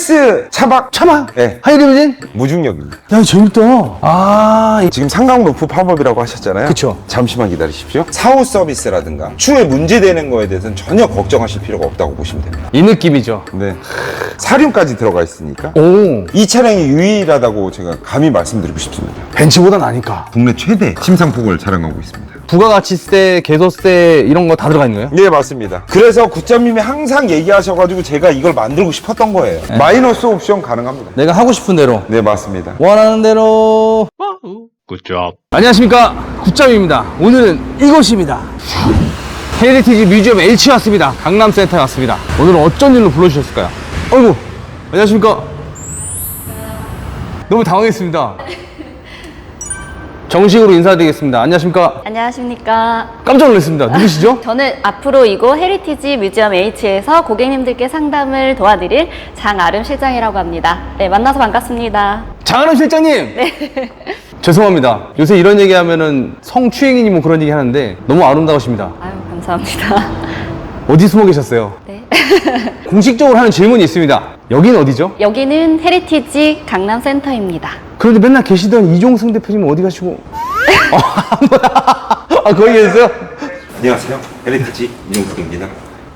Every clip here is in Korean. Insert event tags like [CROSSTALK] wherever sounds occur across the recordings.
스텔스 차박 차박? 네. 하이리무진? 무중력입니다. 야, 재밌다. 아, 이- 지금 상강 루프 팝업이라고 하셨잖아요. 그쵸. 잠시만 기다리십시오. 사후 서비스라든가 추후에 문제되는 거에 대해서는 전혀 걱정하실 필요가 없다고 보시면 됩니다. 이 느낌이죠. 네. 사륜까지 들어가 있으니까 오, 이 차량이 유일하다고 제가 감히 말씀드리고 싶습니다. 벤츠보다 나니까. 국내 최대 심상폭을 자랑하고 있습니다. 부가가치세, 개소세 이런 거 다 들어가 있는 거예요? 네 맞습니다. 그래서 구점님이 항상 얘기하셔가지고 제가 이걸 만들고 싶었던 거예요. 마이너스 옵션 가능합니다. 내가 하고 싶은 대로. 네 맞습니다. 원하는 대로. job. 안녕하십니까? 굿잠입니다. 오늘은 이곳입니다. 헤리티지 뮤지엄 H에 왔습니다. 강남센터에 왔습니다. 오늘은 어쩐 일로 불러주셨을까요? 어이구 안녕하십니까? 너무 당황했습니다 정식으로 인사드리겠습니다 안녕하십니까 안녕하십니까. 깜짝 놀랐습니다 누구시죠? [LAUGHS] 저는 앞으로 이곳 헤리티지 뮤지엄 H에서 고객님들께 상담을 도와드릴 장아름 실장이라고 합니다. 네, 만나서 반갑습니다. 장하람 실장님 [LAUGHS] 죄송합니다 요새 이런 얘기 하면은 성추행이니 뭐 그런 얘기 하는데 너무 아름다우십니다 아유, 감사합니다. 어디 숨어 계셨어요? 네. 공식적으로 하는 질문이 있습니다 여긴 어디죠? 여기는 헤리티지 강남센터입니다. 그런데 맨날 계시던 이종승 대표님 은 어디 가시고? [LAUGHS] 아, 거기 계세요? 안녕하세요. LTG 이용국입니다.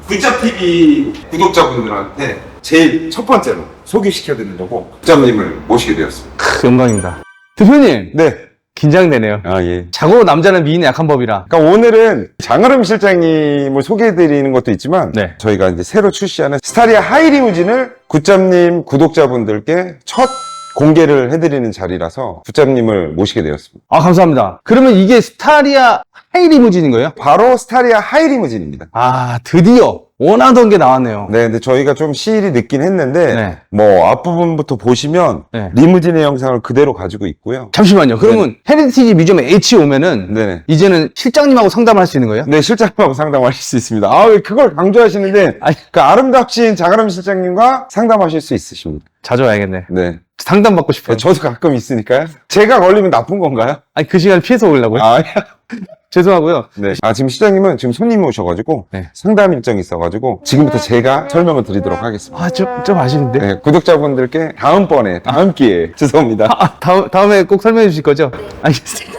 굿잡TV 구독자분들한테 제일 첫 번째로 소개시켜드리려고 굿잡님을 모시게 되었습니다. 크, 영광입니다. 대표님, 네. 긴장되네요. 아 예. 자고 남자는 미인의 약한 법이라. 그러니까 오늘은 장아름 실장님을 소개해드리는 것도 있지만 네. 저희가 이제 새로 출시하는 스타리아 하이리무진을 굿잡님 구독자분들께 첫 공개를 해드리는 자리라서 굿잡님을 모시게 되었습니다. 아, 감사합니다. 그러면 이게 스타리아 하이리무진인 거예요? 바로 스타리아 하이리무진입니다. 아, 드디어 원하던 게 나왔네요. 네, 근데 저희가 좀 시일이 늦긴 했는데 네. 뭐 앞부분부터 보시면 네. 리무진의 영상을 그대로 가지고 있고요. 잠시만요. 그러면 헤리티지 뮤지엄 H 오면은 네네. 이제는 실장님하고 상담할 수 있는 거예요? 네, 실장님하고 상담하실 수 있습니다. 아, 왜 그걸 강조하시는데, 아니. 그 아름답신 장아름 실장님과 상담하실 수 있으십니다. 자주 와야겠네. 네. 상담 받고 싶어요. 저도 가끔 있으니까요. 제가 걸리면 나쁜 건가요? 아니, 그 시간 피해서 오려고요? 아, [LAUGHS] 죄송하고요. 네. 아, 지금 실장님은 지금 손님이 오셔가지고, 네. 상담 일정이 있어가지고, 지금부터 제가 설명을 드리도록 하겠습니다. 아, 좀, 좀 아쉬운데? 네, 구독자분들께 다음번에, 다음 기회에, [LAUGHS] 죄송합니다. 아, 다음, 다음에 꼭 설명해 주실 거죠? 알겠습니다.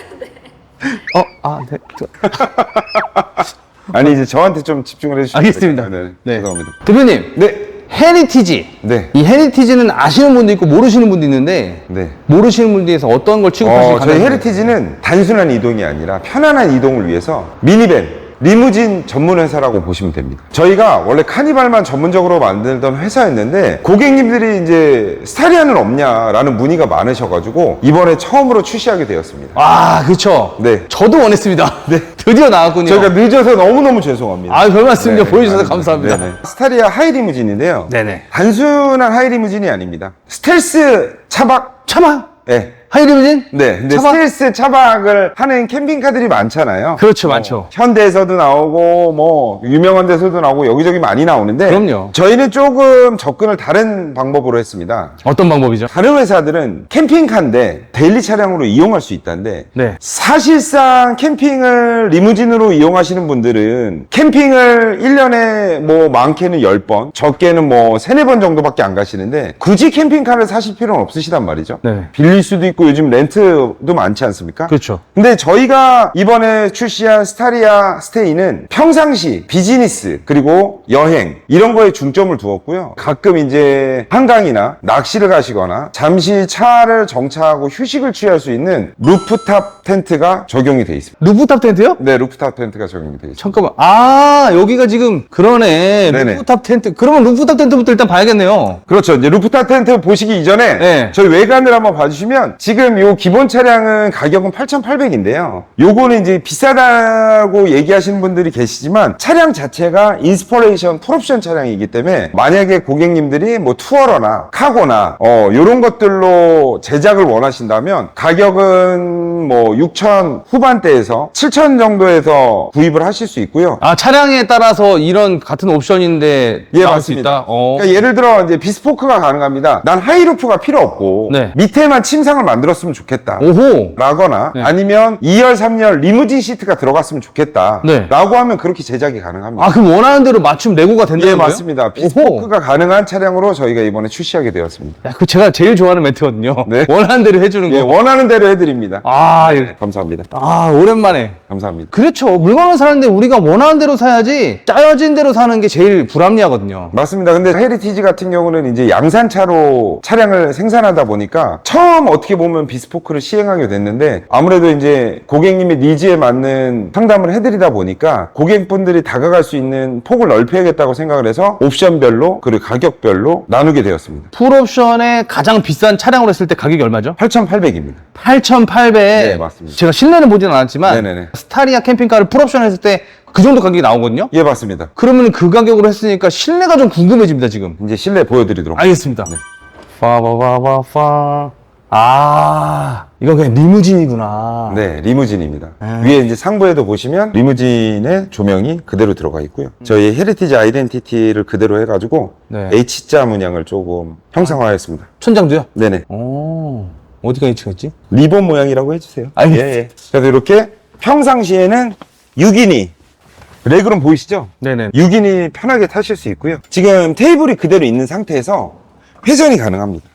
어, 아, 네. 저- [LAUGHS] 아니, 이제 저한테 좀 집중을 해주시면 알겠습니다. 네, 네. 죄송합니다. 대표님, 네, 헤리티지. 네, 이 헤리티지는 아시는 분도 있고 모르시는 분도 있는데, 네. 모르시는 분들에서 어떤 걸 취급하시는 어, 저희 헤리티지는 단순한 이동이 아니라 편안한 이동을 위해서 미니밴, 리무진 전문 회사라고 보시면 됩니다. 저희가 원래 카니발만 전문적으로 만들던 회사였는데 고객님들이 이제 스타리아는 없냐라는 문의가 많으셔가지고 이번에 처음으로 출시하게 되었습니다. 아, 그쵸. 네. 저도 원했습니다. [LAUGHS] 네. 드디어 나왔군요. 저희가 늦어서 너무너무 죄송합니다. 아, 별 말씀요. 네, 보여주셔서 아닙니다. 감사합니다. 네네. 스타리아 하이리무진인데요. 네네. 단순한 하이리무진이 아닙니다. 스텔스 차박. 차박? 네. 하이리무진? 네, 근데 차박? 스텔스 차박을 하는 캠핑카들이 많잖아요. 그렇죠, 많죠. 현대에서도 나오고 뭐 유명한 데서도 나오고 여기저기 많이 나오는데 그럼요. 저희는 조금 접근을 다른 방법으로 했습니다. 어떤 방법이죠? 다른 회사들은 캠핑카인데 데일리 차량으로 이용할 수 있다는데 네. 사실상 캠핑을 리무진으로 이용하시는 분들은 캠핑을 1년에 뭐 많게는 10번, 적게는 뭐 3, 4번 정도밖에 안 가시는데 굳이 캠핑카를 사실 필요는 없으시단 말이죠. 네. 빌릴 수도 있고 요즘 렌트도 많지 않습니까? 그렇죠. 근데 저희가 이번에 출시한 스타리아 스테이는 평상시 비즈니스 그리고 여행 이런 거에 중점을 두었고요. 가끔 이제 한강이나 낚시를 가시거나 잠시 차를 정차하고 휴식을 취할 수 있는 루프탑 텐트가 적용이 돼 있습니다. 루프탑 텐트요? 네, 루프탑 텐트가 적용이 돼 있습니다. 잠깐만. 아, 여기가 지금 그러네. 네네. 루프탑 텐트. 그러면 루프탑 텐트부터 일단 봐야겠네요. 그렇죠. 이제 루프탑 텐트 보시기 이전에 네. 저희 외관을 한번 봐주시면 지금 요 기본 차량은 가격은 8,800인데요. 요거는 이제 비싸다고 얘기하시는 분들이 계시지만 차량 자체가 인스퍼레이션 풀옵션 차량이기 때문에 만약에 고객님들이 뭐 투어러나 카고나 어 요런 것들로 제작을 원하신다면 가격은 뭐 6,000 후반대에서 7,000 정도에서 구입을 하실 수 있고요. 아, 차량에 따라서 이런 같은 옵션인데 예, 나올 수 맞습니다. 있다. 어. 그러니까 예를 들어 이제 비스포크가 가능합니다. 난 하이루프가 필요 없고 네. 밑에만 침상을 만 들었으면 좋겠다. 오호. 라거나 네. 아니면 2열, 3열 리무진 시트가 들어갔으면 좋겠다. 네. 라고 하면 그렇게 제작이 가능합니다. 아, 그럼 원하는 대로 맞춤 내고가 된다는 예, 거예요? 맞습니다. 비스포크가 가능한 차량으로 저희가 이번에 출시하게 되었습니다. 야, 그 제가 제일 좋아하는 멘트거든요. 네. [LAUGHS] 원하는 대로 해주는 거. 예, 원하는 대로 해드립니다. 아, 예. 감사합니다. 아, 오랜만에. 감사합니다. 그렇죠. 물건을 사는데 우리가 원하는 대로 사야지 짜여진 대로 사는 게 제일 불합리하거든요. 맞습니다. 근데 헤리티지 같은 경우는 이제 양산차로 차량을 생산하다 보니까 처음 어떻게 보면 비스포크를 시행하게 됐는데 아무래도 이제 고객님의 니즈에 맞는 상담을 해드리다 보니까 고객분들이 다가갈 수 있는 폭을 넓혀야겠다고 생각을 해서 옵션별로 그리고 가격별로 나누게 되었습니다. 풀옵션에 가장 비싼 차량으로 했을 때 가격이 얼마죠? 8,800입니다. 8,800. 네, 맞습니다. 제가 실내는 보진 않았지만 네네네. 스타리아 캠핑카를 풀옵션 했을 때 그 정도 가격이 나오거든요. 예, 맞습니다. 그러면 그 가격으로 했으니까 실내가 좀 궁금해집니다, 지금. 이제 실내 보여드리도록 알겠습니다. 네. 파바바바파. 아, 이건 그냥 리무진이구나. 네, 리무진입니다. 아. 위에 이제 상부에도 보시면 리무진의 조명이 그대로 들어가 있고요. 저희 헤리티지 아이덴티티를 그대로 해가지고 네. H자 문양을 조금 형상화했습니다. 천장도요? 네네. 오, 어디가 H가 있지? 리본 모양이라고 해주세요. 알겠습니다. 예, 예. 그래서 이렇게 평상시에는 6인이 레그룸 보이시죠? 네네. 6인이 편하게 타실 수 있고요. 지금 테이블이 그대로 있는 상태에서 회전이 가능합니다.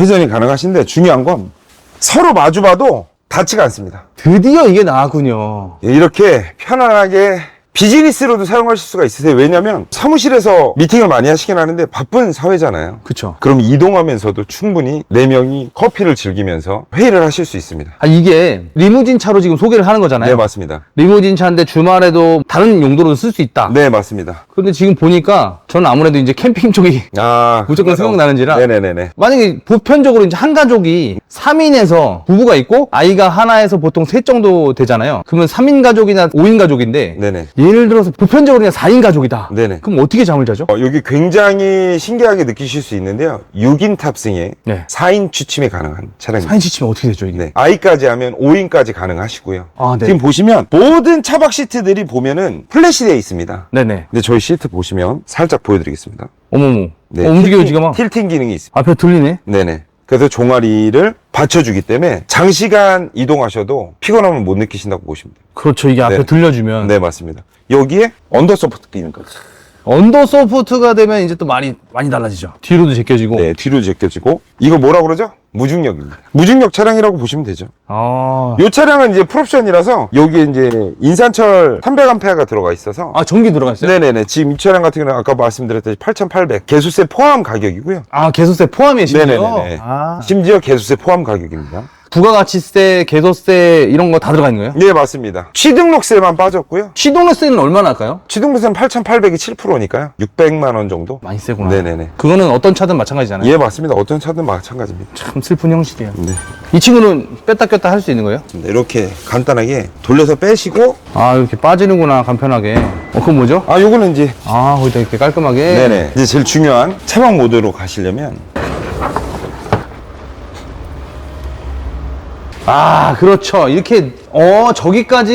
회전이 가능하신데 중요한 건 서로 마주 봐도 닿지가 않습니다. 드디어 이게 나왔군요. 예, 이렇게 편안하게 비즈니스로도 사용하실 수가 있으세요. 왜냐면 사무실에서 미팅을 많이 하시긴 하는데 바쁜 사회잖아요. 그쵸. 그럼 이동하면서도 충분히 네명이 커피를 즐기면서 회의를 하실 수 있습니다. 아, 이게 리무진 차로 지금 소개를 하는 거잖아요. 네, 맞습니다. 리무진 차인데 주말에도 다른 용도로도 쓸 수 있다. 네, 맞습니다. 근데 지금 보니까 저는 아무래도 이제 캠핑 쪽이 아, [LAUGHS] 무조건 생각나는지라. 네네네네. 만약에 보편적으로 이제 한 가족이 3인에서 부부가 있고 아이가 하나에서 보통 셋 정도 되잖아요. 그러면 3인 가족이나 5인 가족인데 네네. 예를 들어서 보편적으로 그냥 4인 가족이다. 네네. 그럼 어떻게 잠을 자죠? 어, 여기 굉장히 신기하게 느끼실 수 있는데요. 6인 탑승에 네. 4인 4인 취침이 가능한 차량입니다. 4인 지치면 어떻게 되죠, 이게? 네. 아이까지 하면 5인까지 가능하시고요. 아, 네. 지금 보시면 모든 차박 시트들이 보면은 플래시 되어 있습니다. 네네. 근데 저희 시트 보시면 살짝 보여드리겠습니다. 어머머. 네, 어, 움직여요, 지금 막. 틸팅 기능이 있습니다. 앞에 들리네. 네네. 그래서 종아리를 받쳐주기 때문에 장시간 이동하셔도 피곤함을 못 느끼신다고 보시면 돼요. 그렇죠. 이게 앞에 네. 들려주면. 네, 맞습니다. 여기에 언더소프트 기능까지. 언더 소프트가 되면 이제 또 많이, 많이 달라지죠. 뒤로도 제껴지고. 네, 뒤로 제껴지고. 이거 뭐라 그러죠? 무중력입니다. 무중력 차량이라고 보시면 되죠. 아. 이 차량은 이제 풀옵션이라서 여기에 이제 인산철 300A가 들어가 있어서 아, 전기 들어갔어요? 네네네. 지금 이 차량 같은 경우는 아까 말씀드렸듯이 8,800 개수세 포함 가격이고요. 아, 개소세 포함이에요, 심지어? 네네네. 아. 심지어 개수세 포함 가격입니다. 부가가치세, 개소세 이런 거 다 들어가 있는 거예요? 네, 맞습니다. 취등록세만 빠졌고요. 취등록세는 얼마나 할까요? 취등록세는 8,800이 7%니까요. 600만 원 정도. 많이 세구나. 네네네. 그거는 어떤 차든 마찬가지잖아요. 예, 맞습니다. 어떤 차든 마찬가지입니다. 참 슬픈 형식이에요. 네. 이 친구는 뺐다 꼈다 할 수 있는 거예요? 이렇게 간단하게 돌려서 빼시고 아, 이렇게 빠지는구나, 간편하게. 어, 그건 뭐죠? 아, 요거는 이제 아, 거기다 이렇게 깔끔하게. 네네. 이제 제일 중요한 차박 모드로 가시려면 아, 그렇죠. 이렇게, 어, 저기까지.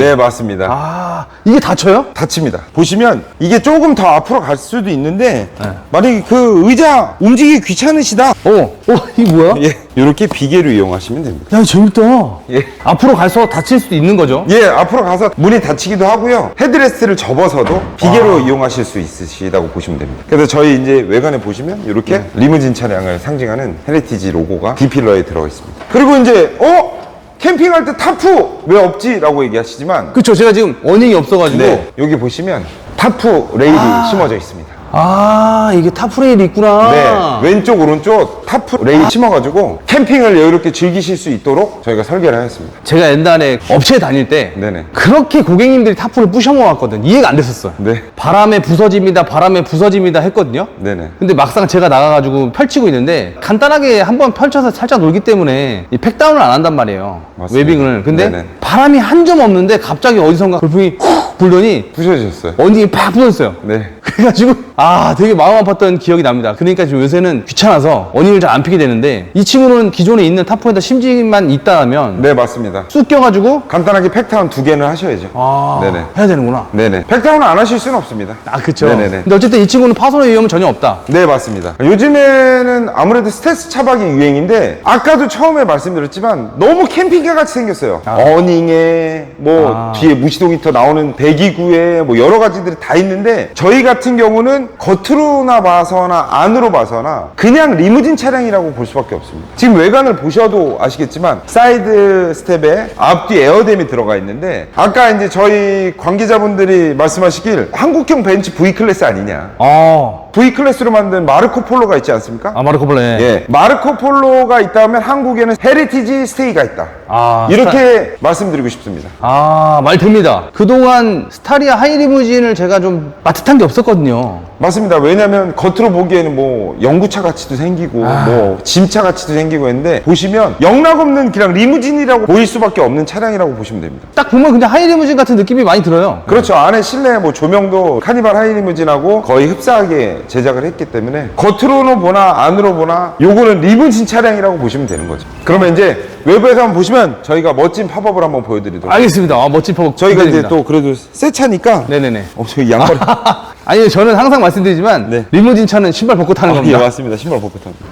네, 맞습니다. 아, 이게 닫혀요? 닫힙니다. 보시면 이게 조금 더 앞으로 갈 수도 있는데 네. 만약에 그 의자 움직이기 귀찮으시다. 어, 어, 이게 뭐야? 예, 이렇게 비계로 이용하시면 됩니다. 야, 재밌다. 예. 앞으로 갈수록 다칠 수도 있는 거죠? 예, 앞으로 가서 문이 닫히기도 하고요. 헤드레스트를 접어서도 비계로 이용하실 수 있으시다고 보시면 됩니다. 그래서 저희 이제 외관에 보시면 이렇게 네. 리무진 차량을 상징하는 헤리티지 로고가 D필러에 들어가 있습니다. 그리고 이제 어? 캠핑할 때 타프 왜 없지? 라고 얘기하시지만 그쵸. 제가 지금 어닝이 없어가지고. 네, 여기 보시면 타프 레일이 아. 심어져 있습니다. 아, 이게 타프레일이 있구나. 네, 왼쪽 오른쪽 타프 레일 심어가지고 캠핑을 여유롭게 즐기실 수 있도록 저희가 설계를 하였습니다. 제가 옛날에 업체 다닐 때 네네. 그렇게 고객님들이 타프를 부셔모았거든. 이해가 안 됐었어요. 네, 바람에 부서집니다, 바람에 부서집니다 했거든요. 네네. 근데 막상 제가 나가가지고 펼치고 있는데 간단하게 한번 펼쳐서 살짝 놀기 때문에 이 팩다운을 안 한단 말이에요. 맞습니다. 웨빙을. 근데 네네. 바람이 한 점 없는데 갑자기 어디선가 돌풍이 훅 불더니 부셔지셨어요. 언니 팍 부서졌어요. 네. 그래가지고 아 되게 마음 아팠던 기억이 납니다. 그러니까 지금 요새는 귀찮아서 어닝을 잘 안 피게 되는데 이 친구는 기존에 있는 타포에다 심지만 있다면 네, 맞습니다. 쑥 껴가지고 간단하게 팩타운 두 개는 하셔야죠. 아 네네. 해야 되는구나. 네네. 팩타운은 안 하실 수는 없습니다. 아 그쵸. 네네네. 근데 어쨌든 이 친구는 파손의 위험은 전혀 없다. 네, 맞습니다. 요즘에는 아무래도 스트레스 차박이 유행인데, 아까도 처음에 말씀드렸지만, 너무 캠핑카 같이 생겼어요. 어닝에, 뭐, 아. 뒤에 무시동 히터 나오는 배기구에, 뭐, 여러 가지들이 다 있는데, 저희 같은 경우는 겉으로나 봐서나 안으로 봐서나, 그냥 리무진 차량이라고 볼 수밖에 없습니다. 지금 외관을 보셔도 아시겠지만, 사이드 스텝에 앞뒤 에어댐이 들어가 있는데, 아까 이제 저희 관계자분들이 말씀하시길, 한국형 벤츠 V클래스 아니냐. 아, V클래스로 만든 마르코 폴로가 있지 않습니까? 아 마르코 볼레. 예. 마르코 폴로가 있다면 한국에는 헤리티지 스테이가 있다. 아, 이렇게 말씀드리고 싶습니다. 아, 말 됩니다. 그동안 스타리아 하이리무진을 제가 좀 맡듯한 게 없었 거든요. 맞습니다. 왜냐면 겉으로 보기에는 뭐 연구차 가치도 생기고 아. 뭐 짐차 가치도 생기고 했는데 보시면 영락 없는 그냥 리무진이라고 보일 수밖에 없는 차량이라고 보시면 됩니다. 딱 보면 그냥 하이리무진 같은 느낌이 많이 들어요. 그렇죠. 안에 실내 뭐 조명도 카니발 하이리무진하고 거의 흡사하게 제작을 했기 때문에 겉으로는 보나 안으로 보나 요거는 리무진 차량이라고 보시면 되는 거죠. 그러면 이제 외부에서 한번 보시면 저희가 멋진 팝업을 한번 보여드리도록. 알겠습니다. 아, 멋진 퍼 저희가 이제 기대됩니다. 또 그래도 새 차니까. 네네네. 어, 저희 양말. [LAUGHS] 아니, 저는 항상 말씀드리지만 네. 리무진 차는 신발 벗고 타는 예, 겁니다. 맞습니다. 신발 벗고 탑니다.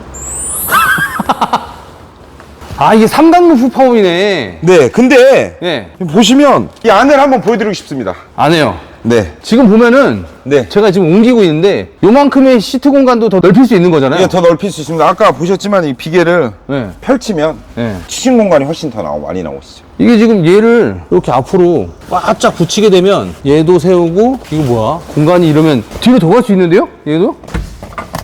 [LAUGHS] 아, 이게 삼각 루프 파워이네. 네, 근데 예. 보시면 이 안을 한번 보여드리고 싶습니다. 안 해요. 네. 지금 보면은 네. 제가 지금 옮기고 있는데 요만큼의 시트 공간도 더 넓힐 수 있는 거잖아요. 이게 더 넓힐 수 있습니다. 아까 보셨지만 이 비계를 네. 펼치면 네. 취식 공간이 훨씬 더 나오, 많이 나오시죠. 이게 지금 얘를 이렇게 앞으로 바짝 붙이게 되면 얘도 세우고 이거 뭐야? 공간이 이러면 뒤로 더 갈 수 있는데요? 얘도?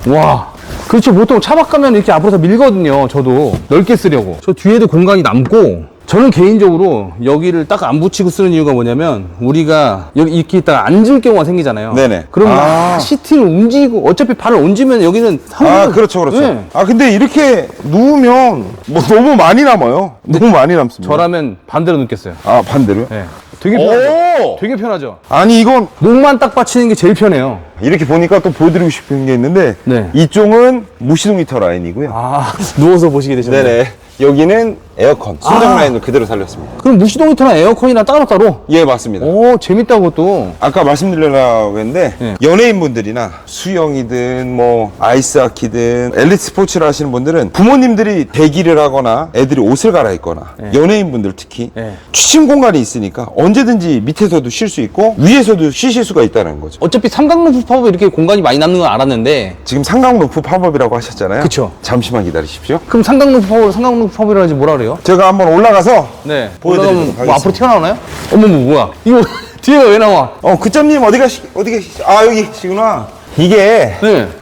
와. 그렇죠. 보통 차박 가면 이렇게 앞으로 다 밀거든요. 저도 넓게 쓰려고. 저 뒤에도 공간이 남고 저는 개인적으로 여기를 딱 안 붙이고 쓰는 이유가 뭐냐면 우리가 여기 이렇게 있다가 앉을 경우가 생기잖아요. 네네. 그럼 막 아. 시트를 움직이고 어차피 발을 얹으면 여기는 아, 그렇죠, 그렇죠. 네. 아, 근데 이렇게 누우면 뭐 너무 많이 남아요. 너무 많이 남습니다. 저라면 반대로 눕겠어요. 아, 반대로요? 네. 되게 편하죠. 오! 되게 편하죠. 아니, 이건 목만 딱 받치는 게 제일 편해요. 이렇게 보니까 또 보여드리고 싶은 게 있는데 네. 이쪽은 무시동 히터 라인이고요. 아, [LAUGHS] 누워서 보시게 되셨네요. 네네. 여기는 에어컨, 순정 아. 라인을 그대로 살렸습니다. 그럼 무시동 히터랑 에어컨이랑 따로따로? 예, 맞습니다. 오, 재밌다, 그것도. 아까 말씀드리려고 했는데 예. 연예인분들이나 수영이든 뭐 아이스하키든 엘리트 스포츠를 하시는 분들은 부모님들이 대기를 하거나 애들이 옷을 갈아입거나 연예인분들 특히 예. 취침 공간이 있으니까 언제든지 밑에서도 쉴 수 있고 위에서도 쉬실 수가 있다는 거죠. 어차피 삼각루프 팝업 이렇게 공간이 많이 남는 건 알았는데, 지금 삼각 루프 팝업이라고 하셨잖아요. 그쵸. 잠시만 기다리십시오. 그럼 삼각루프 팝업을 삼각루프 팝업이라 하지 뭐라 그래요? 제가 한번 올라가서 네. 보여드리도록 올라가면 뭐 하겠습니다. 앞으로 튀어나오나요? 어머머, 뭐야. 이거 [LAUGHS] 뒤에가 왜 나와? 어 그점님 어디 가시 어디 계시? 아 여기 계시구나. 이게 네. [LAUGHS]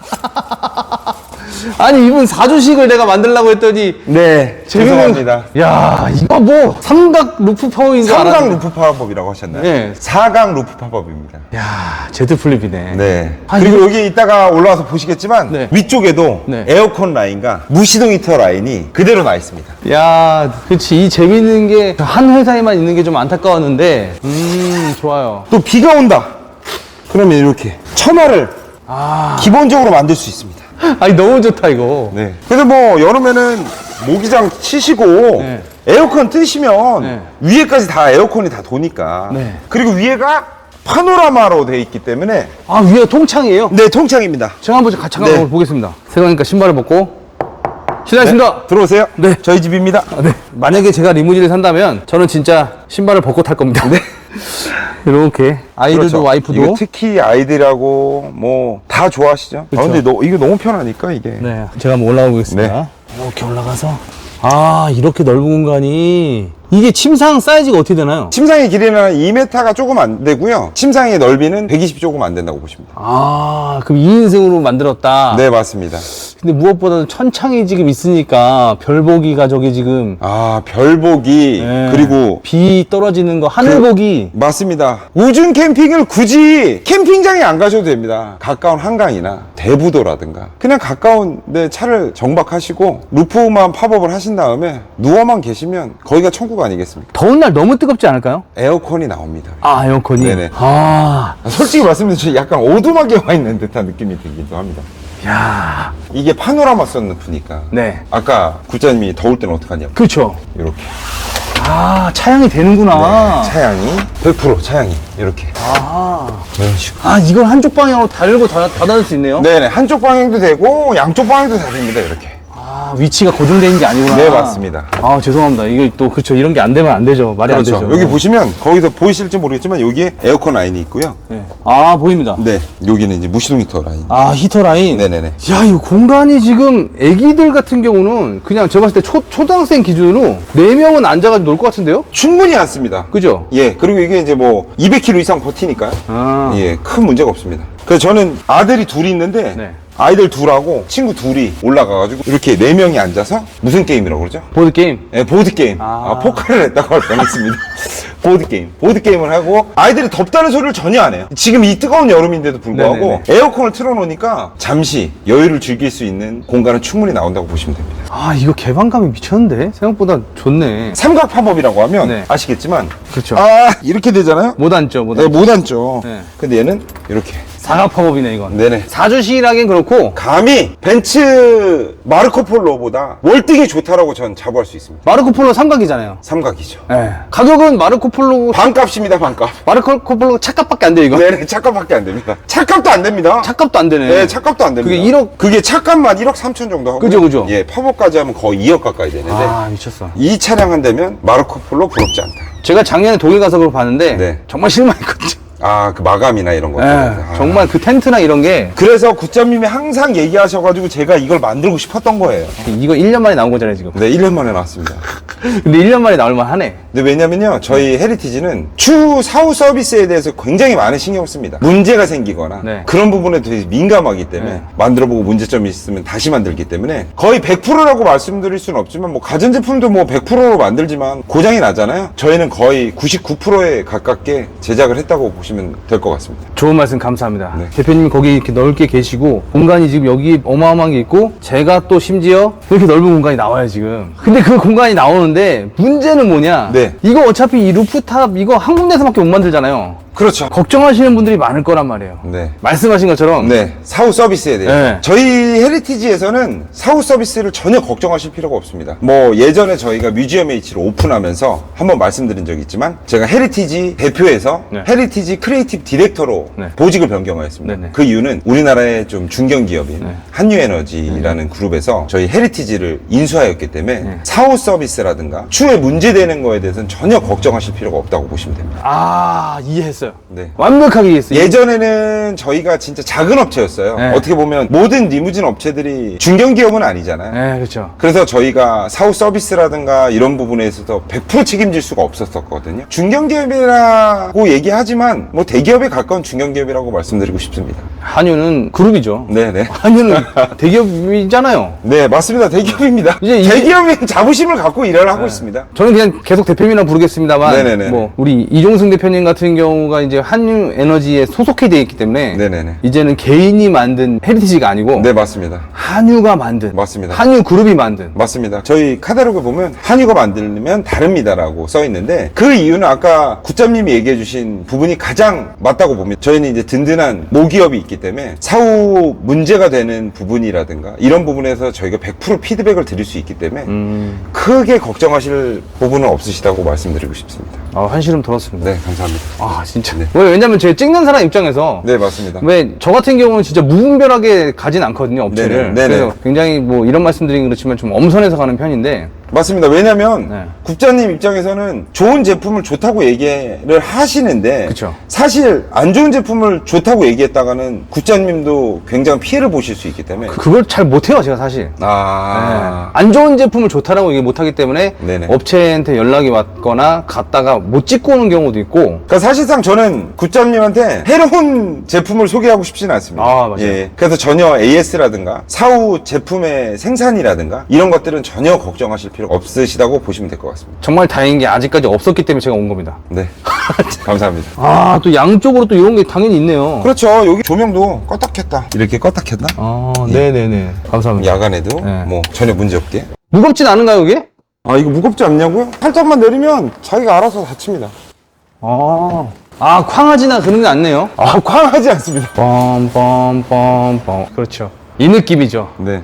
아니, 이분 사주식을 내가 만들려고 했더니, 네 죄송합니다. 야, 이거 뭐, 삼각 루프 팝업인 줄 삼각 알았는데. 루프 팝업이라고 하셨나요? 네. 사각 루프 팝업입니다. 야, 제트 플립이네. 네. 아, 그리고 여기 이따가 올라와서 보시겠지만 네. 위쪽에도 네. 에어컨 라인과 무시동 히터 라인이 그대로 나 있습니다. 야, 그치. 이 재밌는 게 한 회사에만 있는 게 좀 안타까웠는데, 음, 좋아요. 또 비가 온다. 그러면 이렇게 천화를 아, 기본적으로 만들 수 있습니다. [LAUGHS] 아니, 너무 좋다, 이거. 네. 그래서 뭐 여름에는 모기장 치시고 네. 에어컨 뜨시면 네. 위에까지 다 에어컨이 다 도니까. 네. 그리고 위에가 파노라마로 돼 있기 때문에 아, 위에 통창이에요? 네 통창입니다. 제가 한번 같이 한번 네. 보겠습니다. 세상이니까 신발을 벗고. 실례하겠습니다. 들어오세요. 네. 저희 집입니다. 아, 네. 만약에 제가 리무진을 산다면, 저는 진짜 신발을 벗고 탈 겁니다. 네. [LAUGHS] 이렇게. 아이들도 그렇죠. 와이프도. 특히 아이들하고 뭐 다 좋아하시죠. 그렇죠. 아, 근데 너, 이거 너무 편하니까 이게. 네. 제가 한번 올라가 보겠습니다. 네. 이렇게 올라가서. 아, 이렇게 넓은 공간이. 이게 침상 사이즈가 어떻게 되나요? 침상의 길이는 2m가 조금 안 되고요. 침상의 넓이는 120 조금 안 된다고 보시면 돼요. 아, 그럼 2인승으로 만들었다. 네, 맞습니다. 근데 무엇보다도 천창이 지금 있으니까 별보기가 저기 지금 아, 별보기 네. 그리고 비 떨어지는 거 하늘보기 맞습니다. 우중 캠핑을 굳이 캠핑장에 안 가셔도 됩니다. 가까운 한강이나 대부도라든가 그냥 가까운 데 차를 정박하시고 루프만 팝업을 하신 다음에 누워만 계시면 거기가 천국 아니겠습니까? 더운 날 너무 뜨겁지 않을까요? 에어컨이 나옵니다. 아 에어컨이 네네. 아 솔직히 말씀드리면 저 약간 오두막에 와 있는 듯한 느낌이 들기도 합니다. 야 이게 파노라마 썬루프니까. 네. 아까 국장님이 더울 때는 어떡하냐고. 그렇죠. 이렇게. 아, 차양이 되는구나. 차양이 100% 차양이 이렇게. 아. 이런 식으로. 아, 이걸 한쪽 방향으로 달고 다, 닫을 수 있네요? 네네 한쪽 방향도 되고 양쪽 방향도 다 됩니다 이렇게. 아, 위치가 있는 게 아니구나. 네, 맞습니다. 아, 죄송합니다. 이게 또, 그렇죠. 이런 게 안 되면 안 되죠. 말이 그렇죠. 안 되죠. 여기 보시면 거기서 보이실지 모르겠지만 여기에 에어컨 라인이 있고요. 네. 아, 보입니다. 네, 여기는 이제 무시동 히터 라인. 아, 히터 라인. 네네네. 야, 이 공간이 지금 애기들 같은 경우는 그냥 제가 봤을 때 초, 초등학생 기준으로 네명은 앉아가지고 놀 것 같은데요? 충분히 않습니다. 그죠? 예, 그리고 이게 이제 뭐 200km 이상 버티니까요. 아. 예, 큰 문제가 없습니다. 그래서 저는 아들이 둘이 있는데 네. 아이들 둘하고 친구 둘이 올라가가지고 이렇게 네 명이 앉아서 무슨 게임이라고 그러죠? 보드 게임. 예, 보드 게임. 아. 아, 포카를 했다고 할 뻔했습니다. [LAUGHS] 보드 게임. 보드 게임을 하고 아이들이 덥다는 소리를 전혀 안 해요. 지금 이 뜨거운 여름인데도 불구하고 네네네. 에어컨을 틀어놓으니까 잠시 여유를 즐길 수 있는 공간은 충분히 나온다고 보시면 됩니다. 아, 이거 개방감이 미쳤는데? 생각보다 좋네. 삼각 팝업이라고 하면 네. 아시겠지만 그렇죠. 아 이렇게 되잖아요. 못 앉죠, 못 네, 앉죠. 못 앉죠. 네. 근데 얘는 이렇게. 사각 팝업이네, 이건. 네네. 사주시라긴 그렇고, 감히 벤츠 마르코 폴로보다 월등히 좋다라고 전 자부할 수 있습니다. 마르코 폴로 삼각이잖아요. 삼각이죠. 예. 가격은 마르코 폴로, 반값입니다, 반값. 마르코 폴로 차값밖에 안 돼요, 이거. 네네, 차값밖에 안 됩니다. 차값도 안 됩니다. 차값도 안 되네. 네, 차값도 안 됩니다. 그게 1억. 그게 차값만 1억 3천 정도 하고. 그죠, 그죠. 예, 팝업까지 하면 거의 2억 가까이 되는데. 아, 미쳤어. 이 차량 한 대면 마르코 폴로 부럽지 않다. 제가 작년에 독일 가서 그걸 봤는데, 네. 정말 실망했거든요. 아, 그 마감이나 이런 것들. 예, 아. 정말 그 텐트나 이런 게, 그래서 구점님이 항상 얘기하셔가지고 제가 이걸 만들고 싶었던 거예요. 이거 1년 만에 나온 거잖아요, 지금. 네, 1년 만에 나왔습니다. [LAUGHS] 근데 1년 만에 나올 만 하네. 근데 왜냐면요, 저희 헤리티지는 추 사후 서비스에 대해서 굉장히 많은 신경을 씁니다. 문제가 생기거나 네. 그런 부분에 되게 민감하기 때문에 네. 만들어보고 문제점이 있으면 다시 만들기 때문에 거의 100%라고 말씀드릴 수는 없지만 뭐 가전제품도 뭐 100%로 만들지만 고장이 나잖아요. 저희는 거의 99%에 가깝게 제작을 했다고 보시면 될 것 같습니다. 좋은 말씀 감사합니다. 네. 대표님 거기 이렇게 넓게 계시고 공간이 지금 여기 어마어마한 게 있고 제가 또 심지어 이렇게 넓은 공간이 나와요 지금. 근데 그 공간이 나오는데 문제는 뭐냐? 네. 이거 어차피 이 루프탑 이거 한 군데서밖에 못 만들잖아요. 그렇죠. 걱정하시는 분들이 많을 거란 말이에요. 네. 말씀하신 것처럼 네, 사후 서비스에 대해서. 네. 저희 헤리티지에서는 사후 서비스를 전혀 걱정하실 필요가 없습니다. 뭐 예전에 저희가 뮤지엄 H를 오픈하면서 한번 말씀드린 적이 있지만 제가 헤리티지 대표에서 네. 헤리티지 크리에이티브 디렉터로 네. 보직을 변경하였습니다. 네네. 그 이유는 우리나라의 좀 중견 기업인 네. 한유에너지라는 그룹에서 저희 헤리티지를 인수하였기 때문에 네. 사후 서비스라든가 추후에 문제되는 거에 대해서는 전혀 걱정하실 필요가 없다고 보시면 됩니다. 아 이해했어요. 네. 완벽하게 이해했어요. 예전에는 저희가 진짜 작은 업체였어요. 네. 어떻게 보면 모든 리무진 업체들이 중견 기업은 아니잖아요. 네 그렇죠. 그래서 저희가 사후 서비스라든가 이런 부분에 있어서 100% 책임질 수가 없었었거든요. 중견 기업이라고 얘기하지만 뭐 대기업에 가까운 중견 기업이라고 말씀드리고 싶습니다. 한유는 그룹이죠. 네네. [LAUGHS] 한유는 대기업이잖아요. 네, 맞습니다. 대기업입니다. 이제 대기업이 자부심을 갖고 일을 하고 있습니다. 저는 그냥 계속 대표님이라 부르겠습니다만 네네네. 뭐 우리 이종승 대표님 같은 경우가 이제 한유 에너지에 소속해 돼 있기 때문에 네네네. 이제는 개인이 만든 헤리티지가 아니고 네, 맞습니다. 한유가 만든 맞습니다. 한유 그룹이 만든 맞습니다. 저희 카다로그 보면 한유가 만들면 다릅니다라고 써 있는데 그 이유는 아까 구점님이 얘기해 주신 부분이 가장 맞다고 봅니다. 저희는 이제 든든한 모기업이 있기 때문에 사후 문제가 되는 부분이라든가 이런 부분에서 저희가 100% 피드백을 드릴 수 있기 때문에 음, 크게 걱정하실 부분은 없으시다고 말씀드리고 싶습니다. 아, 한시름 들었습니다. 네, 감사합니다. 아 진짜. 네. 왜 왜냐면 제가 찍는 사람 입장에서 네, 맞습니다. 왜 저 같은 경우는 진짜 무분별하게 가진 않거든요 업체를. 네네, 네네. 그래서 굉장히 뭐 이런 말씀드리긴 그렇지만 좀 엄선해서 가는 편인데 맞습니다. 왜냐면 네. 국장님 입장에서는 좋은 제품을 좋다고 얘기를 하시는데 그쵸. 사실 안 좋은 제품을 좋다고 얘기했다가는 국장님도 굉장히 피해를 보실 수 있기 때문에 그걸 잘 못해요 제가 사실. 아 네. 안 좋은 제품을 좋다라고 얘기 못하기 때문에 네네. 업체한테 연락이 왔거나 갔다가 못 찍고 오는 경우도 있고 그러니까 사실상 저는 국장님한테 해로운 제품을 소개하고 싶지는 않습니다. 아, 맞아요. 예. 그래서 전혀 AS라든가 사후 제품의 생산이라든가 이런 것들은 전혀 걱정하실 필요가 없으시다고 보시면 될 것 같습니다. 정말 다행인 게 아직까지 없었기 때문에 제가 온 겁니다. 네. [LAUGHS] 감사합니다. 아 또 양쪽으로 또 이런 게 당연히 있네요. 그렇죠. 여기 조명도 껐다 켰다. 이렇게 껐다 켰다. 아 네네네 감사합니다. 야간에도 네. 뭐 전혀 문제 없게. 무겁진 않은가요 이게? 아 이거 무겁지 않냐고요? 살짝만 내리면 자기가 알아서 닫힙니다. 아, 아 쾅하지나 그런 게 않네요. 아 쾅하지 않습니다. 빰빰빰빰 그렇죠. 이 느낌이죠. 네.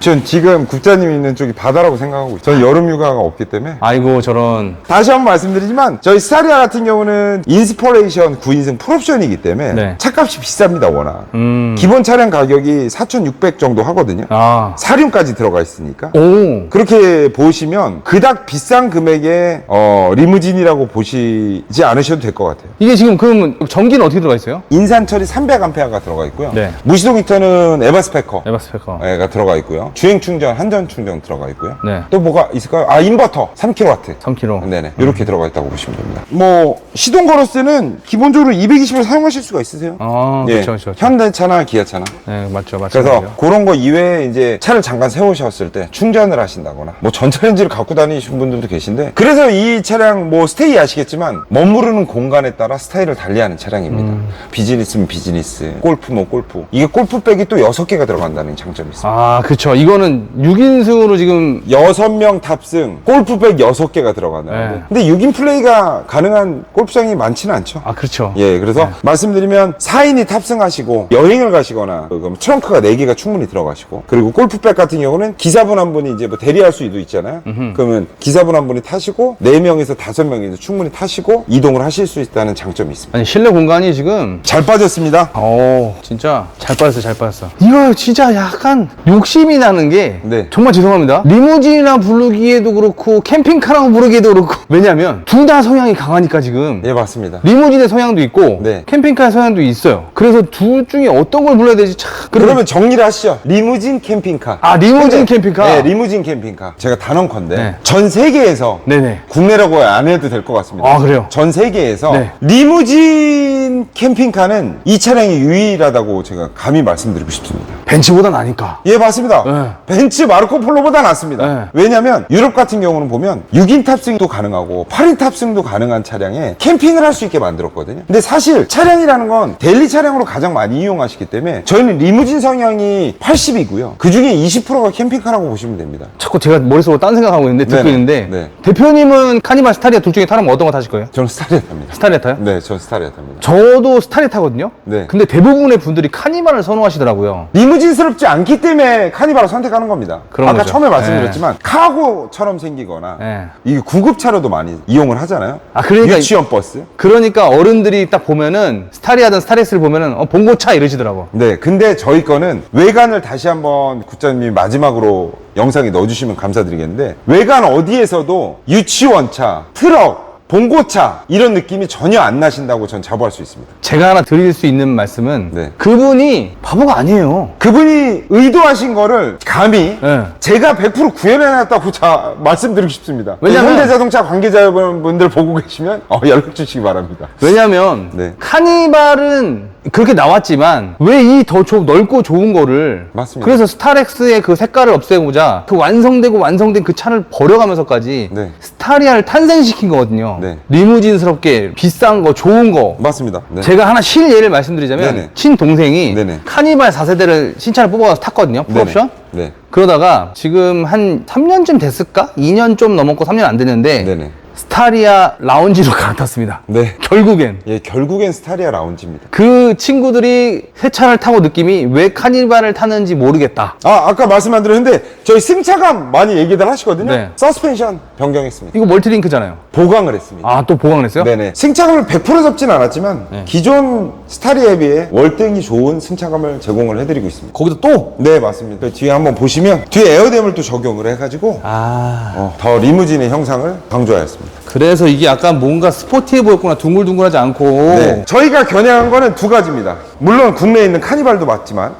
전 지금 국장님이 있는 쪽이 바다라고 생각하고 있어요. 저는 여름 휴가가 없기 때문에. 아이고 저런 다시 한번 말씀드리지만 저희 스타리아 같은 경우는 인스퍼레이션 9인승 풀옵션이기 때문에 네. 차값이 비쌉니다 워낙. 음. 기본 차량 가격이 4,600 정도 하거든요. 아. 사륜까지 들어가 있으니까. 오. 그렇게 보시면 그닥 비싼 금액의 어, 리무진이라고 보시지 않으셔도 될 것 같아요. 이게 지금 그러면 전기는 어떻게 들어가 있어요? 인산 처리 300A가 들어가 있고요. 네. 무시동 히터는 에바스 페커. 에바 스페커. 가 들어가 있고요. 주행 충전, 한전 충전 들어가 있고요. 네. 또 뭐가 있을까요? 아, 인버터 3kW. 3kg. 네네. 이렇게 들어가 있다고 보시면 됩니다. 뭐, 시동 걸었을 기본적으로 220을 사용하실 수가 있으세요. 아, 예. 그렇죠, 그렇죠. 현대차나 기아차나. 네, 맞죠, 맞죠. 그래서 그런 거 이외에 이제 차를 잠깐 세우셨을 때 충전을 하신다거나 뭐 전차렌지를 갖고 다니시는 분들도 계신데 그래서 이 차량 뭐 스테이 아시겠지만 머무르는 공간에 따라 스타일을 달리하는 차량입니다. 비즈니스면 비즈니스, 골프면 골프. 이게 골프백이 또 6개가 들어간다는 장점이 있습니다. 아, 그쵸. 이거는 6인승으로 지금 여섯 명 탑승, 골프백 여섯 개가 들어가는. 네. 근데 6인 플레이가 가능한 골프장이 많지는 않죠. 아, 그렇죠. 예, 그래서 말씀드리면 4인이 탑승하시고 여행을 가시거나 그럼 트렁크가 4개가 충분히 들어가시고 그리고 골프백 같은 경우는 기사분 한 분이 이제 뭐 대리할 수도 있잖아요. 그러면 기사분 한 분이 타시고 4명에서 5명이서 충분히 타시고 이동을 하실 수 있다는 장점이 있습니다. 아니, 실내 공간이 지금 잘 빠졌습니다. 오, 진짜 잘 빠졌어, 잘 빠졌어. 이거 진짜 약간 욕심이 나는 게 네. 정말 죄송합니다. 리무진이라 부르기에도 그렇고 캠핑카라고 부르기에도 그렇고 [LAUGHS] 왜냐면 둘 다 성향이 강하니까 지금 예, 맞습니다. 리무진의 성향도 있고 네. 캠핑카의 성향도 있어요. 그래서 둘 중에 어떤 걸 불러야 되지? 참. 그러면 정리를 하시죠. 리무진 캠핑카. 아, 리무진 캠핑카? 네, 리무진 캠핑카. 제가 단언컨대 네. 전 세계에서 네네. 국내라고 안 해도 될 것 같습니다. 아, 그래요? 전 세계에서 네. 리무진 캠핑카는 이 차량이 유일하다고 제가 감히 말씀드리고 싶습니다. 벤츠보다 나니까. 예, 맞습니다. 네. 벤츠 마르코 폴로보다 낫습니다. 네. 왜냐면 유럽 같은 경우는 보면 6인 탑승도 가능하고 8인 탑승도 가능한 차량에 캠핑을 할 수 있게 만들었거든요. 근데 사실 차량이라는 건 데일리 차량으로 가장 많이 이용하시기 때문에 저희는 리무진 성향이 80이고요. 그 중에 20%가 캠핑카라고 보시면 됩니다. 자꾸 제가 머릿속으로 딴 생각하고 있는데 듣고 네네. 있는데 네. 대표님은 카니발 스타리아 둘 중에 타면 어떤 거 타실 거예요? 저는 스타리아 탑니다. 스타리아 타요? 네, 전 스타리아 탑니다. 저도 스타리아 타거든요. 네. 근데 대부분의 분들이 카니발을 선호하시더라고요. 리무진 스럽지 않기 때문에 카니발을 선택하는 겁니다. 그런 아까 거죠. 처음에 말씀드렸지만 카고처럼 생기거나 네. 이게 구급차로도 많이 이용을 하잖아요. 아, 그러니까 유치원 버스. 그러니까 어른들이 딱 보면은 스타리아든 스타렉스를 보면은 어, 봉고차 이러시더라고. 네, 근데 저희 거는 외관을 다시 한번 국장님이 마지막으로 영상에 넣어주시면 감사드리겠는데 외관 어디에서도 유치원차, 트럭, 봉고차 이런 느낌이 전혀 안 나신다고 전 자부할 수 있습니다. 제가 하나 드릴 수 있는 말씀은 네. 그분이 바보가 아니에요. 그분이 의도하신 거를 감히 네. 제가 100% 구현해놨다고 자, 말씀드리고 싶습니다. 왜냐면- 현대자동차 관계자분들 보고 계시면 어, 연락 주시기 바랍니다. 왜냐면 네. 카니발은 그렇게 나왔지만 왜 이 더 넓고 좋은 거를 맞습니다. 그래서 스타렉스의 그 색깔을 없애고자 그 완성되고 완성된 그 차를 버려가면서까지 네. 스타리아를 탄생시킨 거거든요. 네. 리무진스럽게 비싼 거 좋은 거 맞습니다. 네. 제가 하나 실 예를 말씀드리자면 네네. 친동생이 네네. 카니발 4세대를 신차를 뽑아서 탔거든요. 풀옵션. 네네. 네. 그러다가 지금 한 3년쯤 됐을까? 2년 좀 넘었고 3년 안 됐는데 네네. 스타리아 라운지로 [LAUGHS] 갈아탔습니다. 네. 결국엔 예, 결국엔 스타리아 라운지입니다. 그 친구들이 새 차를 타고 느낌이 왜 카니발을 타는지 모르겠다. 아, 아까 말씀 안 드렸는데 저희 승차감 많이 얘기들 하시거든요. 네. 서스펜션 변경했습니다. 이거 멀티링크잖아요. 보강을 했습니다. 아, 또 보강을 했어요? 네네. 승차감을 100% 잡진 않았지만 네. 기존 스타리아에 비해 월등히 좋은 승차감을 제공을 해드리고 있습니다. 거기다 또? 네, 맞습니다. 그 뒤에 한번 보시면 뒤에 에어댐을 또 적용을 해가지고 아. 어, 더 리무진의 형상을 강조하였습니다. 그래서 이게 약간 뭔가 스포티해 보였구나. 둥글둥글하지 않고. 네. 저희가 겨냥한 거는 두 가지입니다. 물론 국내에 있는 카니발도 맞지만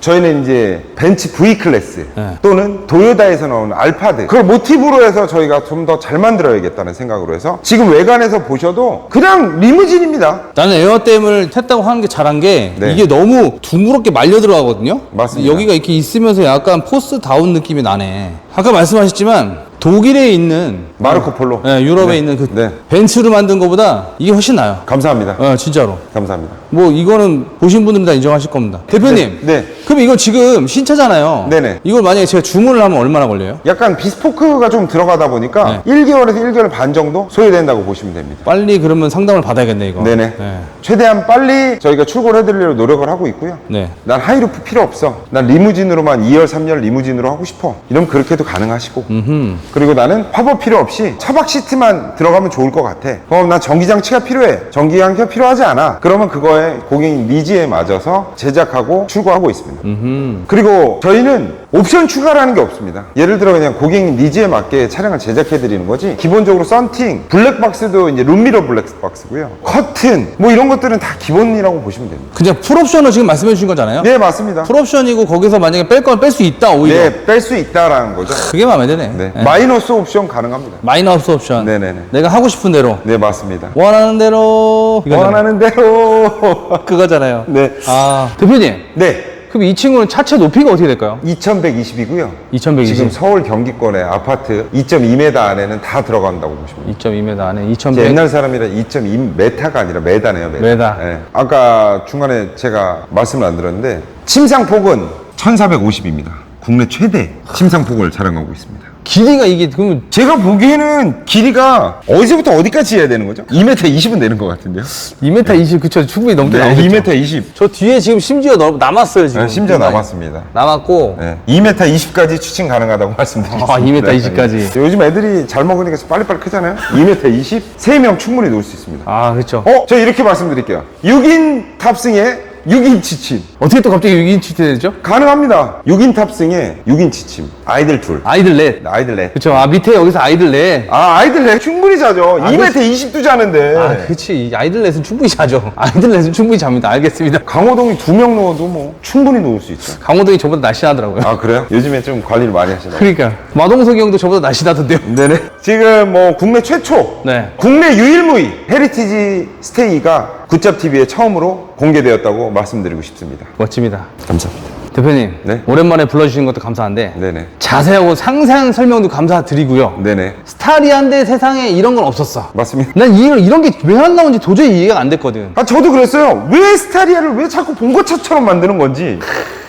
저희는 이제 벤츠 V 클래스 네. 또는 도요다에서 나오는 알파드 그걸 모티브로 해서 저희가 좀 더 잘 만들어야겠다는 생각으로 해서 지금 외관에서 보셔도 그냥 리무진입니다. 나는 에어댐을 탔다고 하는 게 잘한 게 네. 이게 너무 둥그렇게 말려 들어가거든요. 맞습니다. 여기가 이렇게 있으면서 약간 포스 다운 느낌이 나네. 아까 말씀하셨지만 독일에 있는 마르코 폴로. 네, 유럽에 네. 있는 그 네. 벤츠로 만든 것보다 이게 훨씬 나아요. 감사합니다. 어, 진짜로. 감사합니다. 뭐 이거는 보신 분들은 다 인정하실 겁니다. 대표님. 네, 네. 그럼 이거 지금 신차잖아요. 네네. 이걸 만약에 제가 주문을 하면 얼마나 걸려요? 약간 비스포크가 좀 들어가다 보니까 네. 1개월에서 1개월 반 정도 소요된다고 보시면 됩니다. 빨리 그러면 상담을 받아야겠네 이거. 네네. 네. 최대한 빨리 저희가 출고를 해드리려고 노력을 하고 있고요. 네. 난 하이루프 필요 없어. 난 리무진으로만 2열, 3열 리무진으로 하고 싶어. 이러면 그렇게도 가능하시고. 그리고 나는 팝업 필요 없이 차박 시트만 들어가면 좋을 것 같아. 그럼 난 전기장치가 필요해. 전기장치가 필요하지 않아. 그러면 그거에 고객님 니즈에 맞아서 제작하고 출고하고 있습니다. 그리고 저희는 옵션 추가라는 게 없습니다. 예를 들어 그냥 고객님 니즈에 맞게 차량을 제작해 드리는 거지. 기본적으로 썬팅, 블랙박스도 이제 룸미러 블랙박스고요. 커튼, 뭐 이런 것들은 다 기본이라고 보시면 됩니다. 그냥 풀옵션을 지금 말씀해 주신 거잖아요. 네, 맞습니다. 풀옵션이고 거기서 만약에 뺄 건 뺄 수 있다 오히려. 네, 뺄 수 있다라는 거죠. 그게 마음에 드네. 네. 네. 마이너스 옵션 가능합니다. 마이너스 옵션. 네네네. 내가 하고 싶은 대로. 네, 맞습니다. 원하는 대로. 이거잖아요. 원하는 대로. 그거잖아요. 네. 아 대표님. 네. 그럼 이 친구는 차체 높이가 어떻게 될까요? 2120이고요. 2120. 지금 서울 경기권의 아파트 2.2m 안에는 다 들어간다고 보시면 돼요. 2.2m 안에 제 2,100. 옛날 사람이라 2.2m가 아니라 메다네요. 메다. 메다. 예. 아까 중간에 제가 말씀을 안 드렸는데 침상폭은 1,450입니다. 국내 최대 침상폭을 자랑하고 있습니다. 길이가 이게 그러면 제가 보기에는 길이가 어디서부터 어디까지 해야 되는 거죠? 2m 20은 되는 것 같은데요. 2m 20 그쵸 충분히 넘게 네, 나오겠죠. 2m 20. 저 뒤에 지금 심지어 너- 남았어요 지금. 네, 심지어 남았습니다. 남았고. 네, 2m 20까지 추진 가능하다고 [LAUGHS] 말씀드리겠습니다. 아, 2m 20 까지. 네. 요즘 애들이 잘 먹으니까 빨리빨리 크잖아요. 2m 20, 3명 충분히 놀 수 있습니다. 아 그렇죠. 어, 저 이렇게 말씀드릴게요. 6인 탑승에 6인 지침. 어떻게 또 갑자기 6인 치트 되죠? 가능합니다. 6인 탑승에 6인 지침. 아이들 둘. 아이들 넷. 아이들 넷. 그쵸. 아 밑에 여기서 아이들 넷. 아, 아이들 넷 충분히 자죠. 2m 20도 자는데. 아 그치. 아이들 넷은 충분히 자죠. [LAUGHS] 아이들 넷은 충분히 잡니다. 알겠습니다. 강호동이 두 명 넣어도 뭐 충분히 놓을 수 있죠. 강호동이 저보다 날씬하더라고요. 아, 그래요? 요즘에 좀 관리를 많이 하시나 봐요. 그러니까 마동석이 형도 저보다 날씬하던데요. [LAUGHS] 네네. 지금 뭐 국내 최초, 네. 국내 유일무이 헤리티지 스테이가 굿잡 TV에 처음으로 공개되었다고 말씀드리고 싶습니다. 멋집니다. 감사합니다. 대표님. 네. 오랜만에 불러주신 것도 감사한데. 네네. 자세하고 상세한 설명도 감사드리고요. 네네. 스타리한데 세상에 이런 건 없었어. 맞습니다. 난 이런, 이런 게 왜 안 나온지 도저히 이해가 안 됐거든. 아 저도 그랬어요. 왜 스타리아를 왜 자꾸 봉고차처럼 만드는 건지,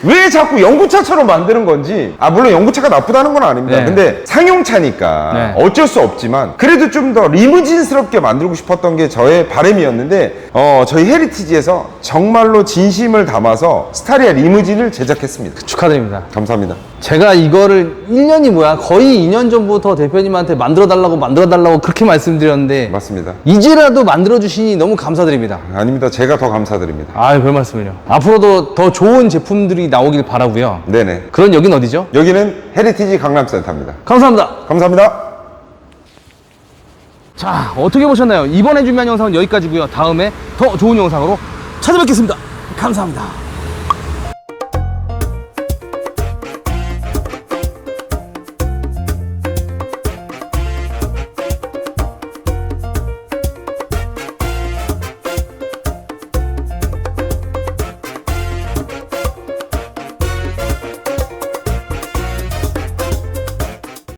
왜 자꾸 연구차처럼 만드는 건지. 아 물론 연구차가 나쁘다는 건 아닙니다. 네. 근데 상용차니까 네. 어쩔 수 없지만 그래도 좀 더 리무진스럽게 만들고 싶었던 게 저의 바람이었는데 어 저희 헤리티지에서 정말로 진심을 담아서 스타리아 리무진을 제 작했습니다. 축하드립니다. 감사합니다. 제가 이거를 1년이 뭐야 거의 2년 전부터 대표님한테 만들어 달라고 만들어 달라고 그렇게 말씀드렸는데 맞습니다. 이제라도 만들어 주시니 너무 감사드립니다. 아닙니다. 제가 더 감사드립니다. 아유 별 말씀을요. 앞으로도 더 좋은 제품들이 나오길 바라고요. 네네. 그런 여긴 어디죠? 여기는 헤리티지 강남센터입니다. 감사합니다. 감사합니다. 자 어떻게 보셨나요? 이번에 준비한 영상은 여기까지고요. 다음에 더 좋은 영상으로 찾아뵙겠습니다. 감사합니다.